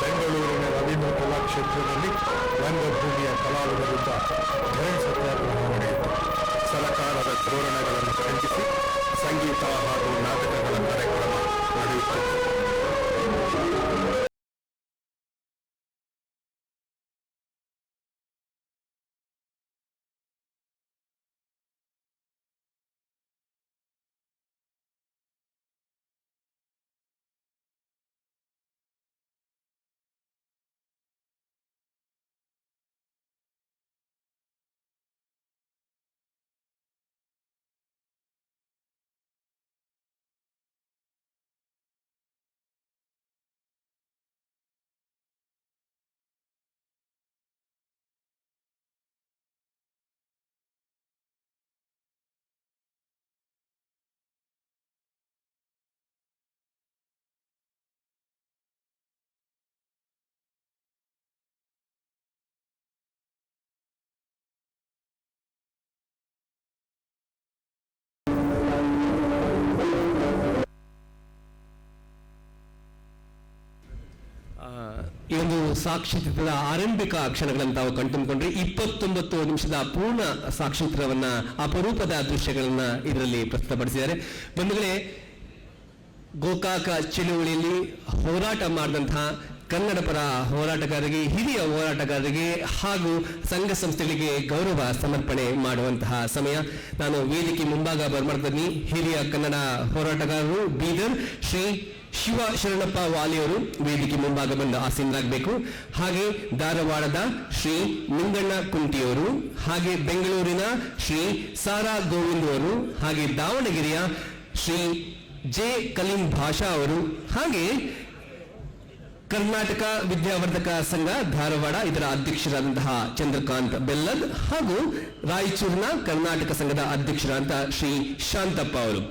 ಬೆಂಗಳೂರಿನ ರವೀಂದ್ರ ಕಲಾಕ್ಷೇತ್ರದಲ್ಲಿ ರಂಗಭೂಮಿಯ ಕಲಾವಿದರಿಂದ ಧರಣಿ ಸತ್ಯಾಗ್ರಹ ನಡೆಯಿತು. ಸರ್ಕಾರದ ಧೋರಣೆಗಳನ್ನು ಖಂಡಿಸಿ ಸಂಗೀತ ಹಾಗೂ ನಾಟಕಗಳ ಈ ಒಂದು ಸಾಕ್ಷಿತ್ರದ ಆರಂಭಿಕ ಕ್ಷಣಗಳನ್ನು ತಾವು ಕಣ್ತುಂಬಿಕೊಂಡ್ರೆ ಇಪ್ಪತ್ತೊಂಬತ್ತು ನಿಮಿಷದ ಪೂರ್ಣ ಸಾಕ್ಷಿತ್ರವನ್ನ ಅಪರೂಪದ ದೃಶ್ಯಗಳನ್ನ ಇದರಲ್ಲಿ ಪ್ರಸ್ತುತಪಡಿಸಿದ್ದಾರೆ. ಬಂಧುಗಳೇ, ಗೋಕಾಕ ಚಳುವಳಿಯಲ್ಲಿ ಹೋರಾಟ ಮಾಡಿದಂತಹ ಕನ್ನಡ ಪರ ಹೋರಾಟಗಾರರಿಗೆ, ಹಿರಿಯ ಹೋರಾಟಗಾರರಿಗೆ ಹಾಗೂ ಸಂಘ ಸಂಸ್ಥೆಗಳಿಗೆ ಗೌರವ ಸಮರ್ಪಣೆ ಮಾಡುವಂತಹ ಸಮಯ. ನಾನು ವೇದಿಕೆ ಮುಂಭಾಗ ಬರ್ಮಾಡ್ತೀನಿ. ಹಿರಿಯ ಕನ್ನಡ ಹೋರಾಟಗಾರರು ಬೀದರ್ ಶ್ರೀ ಶಿವ ಶರಣಪ್ಪ ವಾಲಿಯವರು ವೇದಿಕೆ ಮುಂಭಾಗ ಬಂದು ಆಸೀನರಾಗಬೇಕು. ಹಾಗೆ ಧಾರವಾಡದ ಶ್ರೀ ನಿಂಗಣ್ಣ ಕುಂಟಿಯವರು, ಹಾಗೆ ಬೆಂಗಳೂರಿನ ಶ್ರೀ ಸಾರಾ ಗೋವಿಂದ್ ಅವರು ಹಾಗೆ ದಾವಣಗೆರೆಯ ಶ್ರೀ ಜೆ ಕಲೀಂ ಭಾಷಾ ಅವರು, ಹಾಗೆ ಕರ್ನಾಟಕ ವಿದ್ಯಾವರ್ಧಕ ಸಂಘ, ಧಾರವಾಡ, ಇದರ ಅಧ್ಯಕ್ಷರಾದಂತಹ ಚಂದ್ರಕಾಂತ್ ಬೆಲ್ಲದ್, ಹಾಗೂ ರಾಯಚೂರಿನ ಕರ್ನಾಟಕ ಸಂಘದ ಅಧ್ಯಕ್ಷರಾದಂತಹ ಶ್ರೀ ಶಾಂತಪ್ಪ ಅವರು.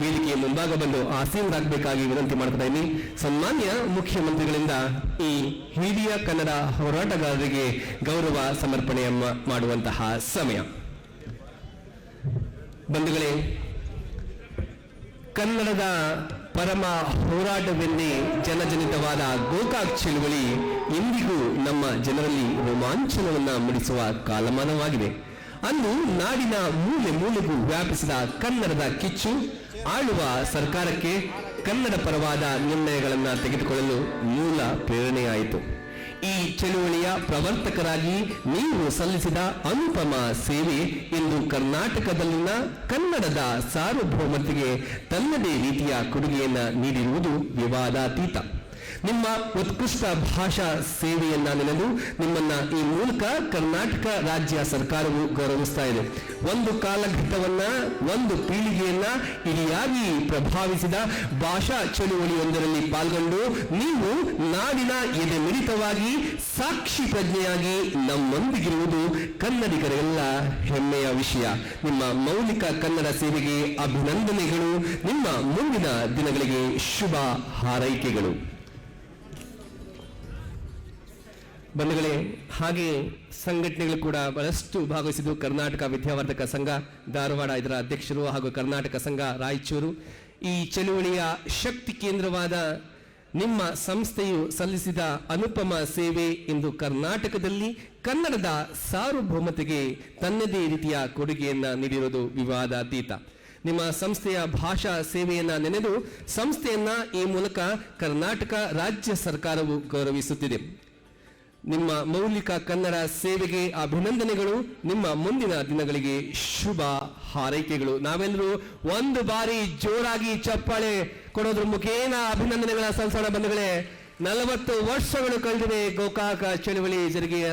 ವೇದಿಕೆಯ ಮುಂಭಾಗ ಬಂದು ಆಸೀನರಾಗಬೇಕಾಗಿ ವಿನಂತಿ ಮಾಡ್ತಾ ಇದ್ದೀನಿ. ಸನ್ಮಾನ್ಯ ಮುಖ್ಯಮಂತ್ರಿಗಳಿಂದ ಈ ಹಿರಿಯ ಕನ್ನಡ ಹೋರಾಟಗಾರರಿಗೆ ಗೌರವ ಸಮರ್ಪಣೆ ಮಾಡುವಂತಹ ಸಮಯ. ಬಂಧುಗಳೇ, ಕನ್ನಡದ ಪರಮ ಹೋರಾಟವೆಂದೇ ಜನಜನಿತವಾದ ಗೋಕಾಕ್ ಚಳುವಳಿ ಇಂದಿಗೂ ನಮ್ಮ ಜನರಲ್ಲಿ ರೋಮಾಂಚನವನ್ನ ಮೂಡಿಸುವ ಕಾಲಮಾನವಾಗಿದೆ. ಅಂದು ನಾಡಿನ ಮೂಲೆ ಮೂಲೆಗೂ ವ್ಯಾಪಿಸಿದ ಕನ್ನಡದ ಕಿಚ್ಚು ಆಳುವ ಸರ್ಕಾರಕ್ಕೆ ಕನ್ನಡ ಪರವಾದ ನಿರ್ಣಯಗಳನ್ನು ತೆಗೆದುಕೊಳ್ಳಲು ಮೂಲ ಪ್ರೇರಣೆಯಾಯಿತು. ಈ ಚಳುವಳಿಯ ಪ್ರವರ್ತಕರಾಗಿ ನೀವು ಸಲ್ಲಿಸಿದ ಅನುಪಮ ಸೇವೆ ಇಂದು ಕರ್ನಾಟಕದಲ್ಲಿನ ಕನ್ನಡದ ಸಾರ್ವಭೌಮತೆಗೆ ತನ್ನದೇ ರೀತಿಯ ಕೊಡುಗೆಯನ್ನು ನೀಡಿರುವುದು ವಿವಾದಾತೀತ. ನಿಮ್ಮ ಉತ್ಕೃಷ್ಟ ಭಾಷಾ ಸೇವೆಯನ್ನ ನೆನೆದು ನಿಮ್ಮನ್ನ ಈ ಮೂಲಕ ಕರ್ನಾಟಕ ರಾಜ್ಯ ಸರ್ಕಾರವು ಗೌರವಿಸ್ತಾ ಇದೆ. ಒಂದು ಕಾಲಘಟ್ಟವನ್ನ, ಒಂದು ಪೀಳಿಗೆಯನ್ನ ಇಡಿಯಾಗಿ ಪ್ರಭಾವಿಸಿದ ಭಾಷಾ ಚಳುವಳಿಯೊಂದರಲ್ಲಿ ಪಾಲ್ಗೊಂಡು ನೀವು ನಾಡಿನ ಎದೆ ಮಿಡಿತವಾಗಿ ಸಾಕ್ಷಿ ಪ್ರಜ್ಞೆಯಾಗಿ ನಮ್ಮೊಂದಿಗಿರುವುದು ಕನ್ನಡಿಗರೆಲ್ಲ ಹೆಮ್ಮೆಯ ವಿಷಯ. ನಿಮ್ಮ ಮೌಲಿಕ ಕನ್ನಡ ಸೇವೆಗೆ ಅಭಿನಂದನೆಗಳು. ನಿಮ್ಮ ಮುಂದಿನ ದಿನಗಳಿಗೆ ಶುಭ ಹಾರೈಕೆಗಳು. ಬಂಧುಗಳೇ ಹಾಗೆ ಸಂಘಟನೆಗಳು ಕೂಡ ಬಹಳಷ್ಟು ಭಾಗವಹಿಸಿದ್ದು ಕರ್ನಾಟಕ ವಿದ್ಯಾವರ್ಧಕ ಸಂಘ, ಧಾರವಾಡ ಇದರ ಅಧ್ಯಕ್ಷರು ಹಾಗೂ ಕರ್ನಾಟಕ ಸಂಘ ರಾಯಚೂರು. ಈ ಚಳುವಳಿಯ ಶಕ್ತಿ ಕೇಂದ್ರವಾದ ನಿಮ್ಮ ಸಂಸ್ಥೆಯು ಸಲ್ಲಿಸಿದ ಅನುಪಮ ಸೇವೆ ಇಂದು ಕರ್ನಾಟಕದಲ್ಲಿ ಕನ್ನಡದ ಸಾರ್ವಭೌಮತೆಗೆ ತನ್ನದೇ ರೀತಿಯ ಕೊಡುಗೆಯನ್ನ ನೀಡಿರುವುದು ವಿವಾದಾತೀತ. ನಿಮ್ಮ ಸಂಸ್ಥೆಯ ಭಾಷಾ ಸೇವೆಯನ್ನ ನೆನೆದು ಸಂಸ್ಥೆಯನ್ನ ಈ ಮೂಲಕ ಕರ್ನಾಟಕ ರಾಜ್ಯ ಸರ್ಕಾರವು ಗೌರವಿಸುತ್ತಿದೆ. ನಿಮ್ಮ ಮೌಲಿಕ ಕನ್ನಡ ಸೇವೆಗೆ ಅಭಿನಂದನೆಗಳು. ನಿಮ್ಮ ಮುಂದಿನ ದಿನಗಳಿಗೆ ಶುಭ ಹಾರೈಕೆಗಳು. ನಾವೆಲ್ಲರೂ ಒಂದು ಬಾರಿ ಜೋರಾಗಿ ಚಪ್ಪಾಳೆ ಕೊಡೋದ್ರ ಮುಖೇನ ಅಭಿನಂದನೆಗಳ ಸಂಸಾರ ಬಂಧುಗಳೇ, ನಲವತ್ತು ವರ್ಷಗಳು ಕಳೆದಿವೆ ಗೋಕಾಕ ಚಳವಳಿ ಜರುಗಿ